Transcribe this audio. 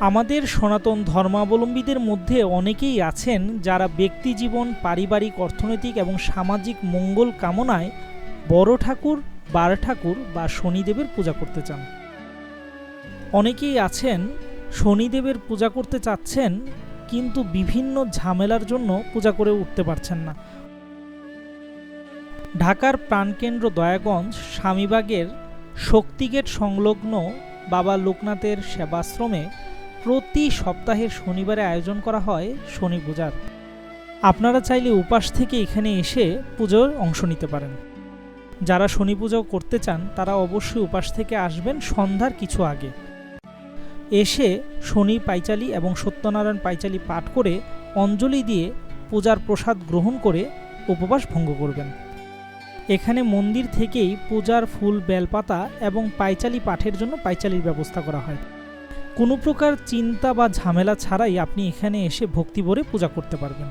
আমাদের সনাতন ধর্মাবলম্বীদের মধ্যে অনেকেই আছেন যারা ব্যক্তিজীবন পারিবারিক অর্থনৈতিক এবং সামাজিক মঙ্গল কামনায় বড় ঠাকুর, বার ঠাকুর বা শনিদেবের পূজা করতে চান। অনেকেই আছেন, শনিদেবের পূজা করতে চাচ্ছেন, কিন্তু বিভিন্ন ঝামেলার জন্য পূজা করে উঠতে পারছেন না। ঢাকার প্রাণকেন্দ্র দয়াগঞ্জ, স্বামীবাগের শক্তিগেট সংলগ্ন বাবা লোকনাথের সেবাশ্রমে প্রতি সপ্তাহের শনিবারে আয়োজন করা হয় শনি পূজার। আপনারা চাইলে উপাস থেকে এখানে এসে পুজোর অংশ নিতে পারেন। যারা শনি পুজো করতে চান, তারা অবশ্যই উপাস থেকে আসবেন সন্ধ্যার কিছু আগে। এসে শনি পাইচালি এবং সত্যনারায়ণ পাইচালি পাঠ করে অঞ্জলি দিয়ে পূজার প্রসাদ গ্রহণ করে উপবাস ভঙ্গ করবেন। এখানে মন্দির থেকেই পূজার ফুল, বেলপাতা এবং পাইচালি পাঠের জন্য পাইচালির ব্যবস্থা করা হয়। কোনো প্রকার চিন্তা বা ঝামেলা ছাড়াই আপনি এখানে এসে ভক্তি ভরে পূজা করতে পারবেন।